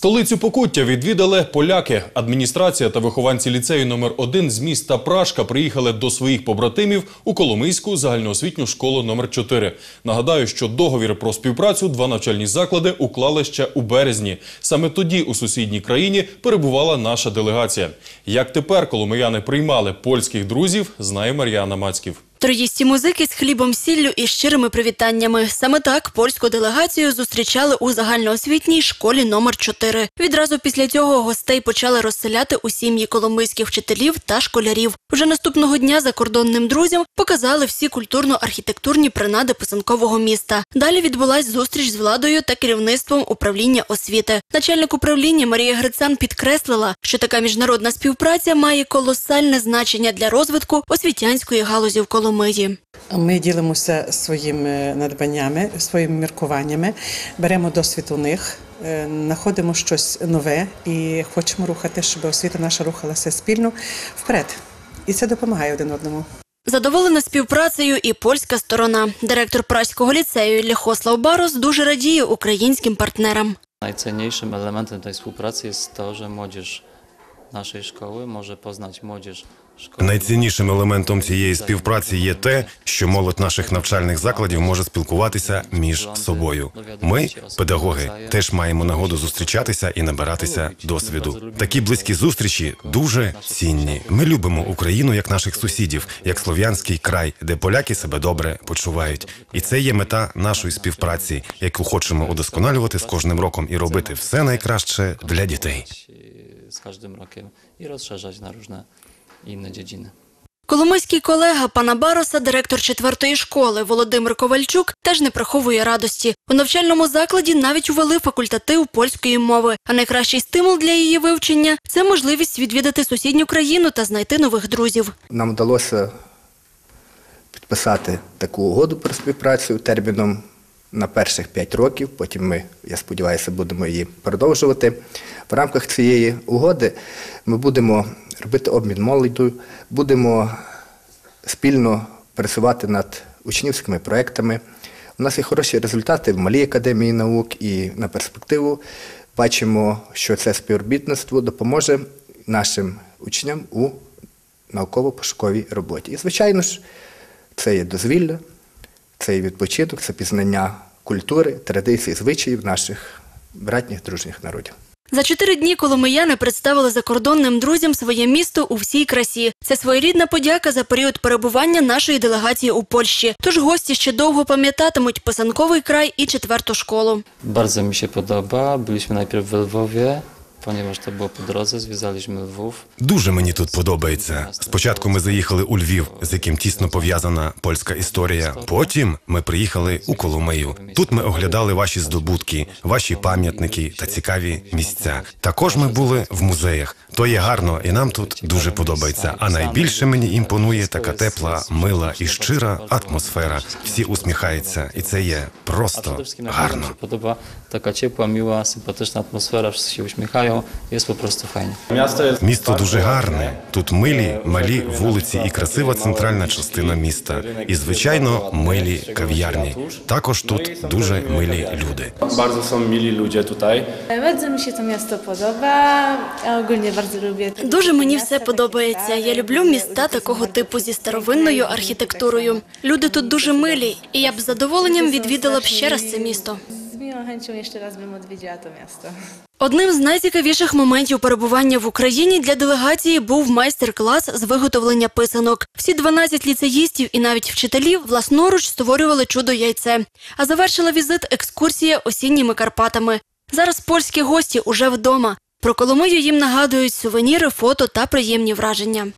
Столицю Покуття відвідали поляки. Адміністрація та вихованці ліцею номер 1 з міста Пражка приїхали до своїх побратимів у Коломийську загальноосвітню школу номер 4 Нагадаю, що договір про співпрацю два навчальні заклади уклали ще у березні. Саме тоді у сусідній країні перебувала наша делегація. Як тепер коломияни приймали польських друзів, знає Мар'яна Мацьків. Троїсті музики з хлібом, сіллю і щирими привітаннями. Саме так польську делегацію зустрічали у загальноосвітній школі номер 4 Відразу після цього гостей почали розселяти у сім'ї коломийських вчителів та школярів. Вже наступного дня закордонним друзям показали всі культурно-архітектурні принади писанкового міста. Далі відбулась зустріч з владою та керівництвом управління освіти. Начальник управління Марія Грицан підкреслила, що така міжнародна співпраця має колосальне значення для розвитку освітянської галузі в Коломиї. Ми ділимося своїми надбаннями, своїми міркуваннями, беремо досвід у них, е, знаходимо щось нове і хочемо рухати, щоб освіта наша рухалася спільно вперед. І це допомагає один одному. Задоволена співпрацею і польська сторона. Директор праського ліцею Лехослав Барос дуже радіє українським партнерам. Najcenniejszym elementem tej współpracy jest to, że młodzież naszej szkoły może poznać młodzież. Найціннішим елементом цієї співпраці є те, що молодь наших навчальних закладів може спілкуватися між собою. Ми, педагоги, теж маємо нагоду зустрічатися і набиратися досвіду. Такі близькі зустрічі дуже цінні. Ми любимо Україну як наших сусідів, як слов'янський край, де поляки себе добре почувають. І це є мета нашої співпраці, яку хочемо удосконалювати з кожним роком і робити все найкраще для дітей. z każdym rokiem i rozszerzać na różne inne dziedziny. Коломийський колега пана Бароса, директор четвертої школи Володимир Ковальчук, теж не приховує радості. У навчальному закладі навіть увели факультатив польської мови. А найкращий стимул для її вивчення це можливість відвідати сусідню країну та знайти нових друзів. Нам вдалося підписати таку угоду про співпрацю терміном на перших 5 років. Потім ми, я сподіваюся, будемо її продовжувати. В рамках цієї угоди ми будемо робити обмін молоддю, будемо спільно працювати над учнівськими проектами. У нас є хороші результати в Малій академії наук і на перспективу бачимо, що це співробітництво допоможе нашим учням у науково-пошуковій роботі. І, звичайно ж, це є дозвілля, це є відпочинок, це пізнання культури, традицій, звичаїв наших братніх дружніх народів. За чотири дні коломияни представили закордонним друзям своє місто у всій красі. Це своєрідна подяка за період перебування нашої делегації у Польщі. Тож гості ще довго пам'ятатимуть писанковий край і четверту школу. Bardzo mi się podoba. Byliśmy najpierw w Lwowie, ponieważ to było po drodze, zwiedzaliśmy Lwów. Дуже мені тут подобається. Спочатку ми заїхали у Львів, з яким тісно пов'язана польська історія. Потім ми приїхали у Коломию. Тут ми оглядали ваші здобутки, ваші пам'ятники та цікаві місця. Також ми були в музеях. То є гарно, і нам тут дуже подобається. А найбільше мені імпонує така тепла, мила і щира атмосфера. Всі усміхаються, і це є просто гарно. się podoba taka ciepła, miła, sympatyczna atmosfera, wszyscy uśmiechają, jest po. Місто дуже гарне. Тут милі, малі вулиці і красива центральна частина міста. І, звичайно, милі кав'ярні. Також тут дуже милі люди. Bardzo są mili ludzie tutaj. Bardzo mi się to miasto podoba, ogólnie bardzo lubię. Дуже мені все подобається. Я люблю міста такого типу зі старовинною архітектурою. Люди тут дуже милі, і я б з задоволенням відвідала б ще раз це місто. Miłą chęcią jeszcze raz bym odwiedziła to miasto. Одним з найцікавіших моментів перебування в Україні для делегації був майстер-клас з виготовлення писанок. Всі 12 ліцеїстів і навіть вчителів власноруч створювали чудо яйце. А завершила візит екскурсія осінніми Карпатами. Зараз польські гості уже вдома. Про Коломию їм нагадують сувеніри, фото та приємні враження.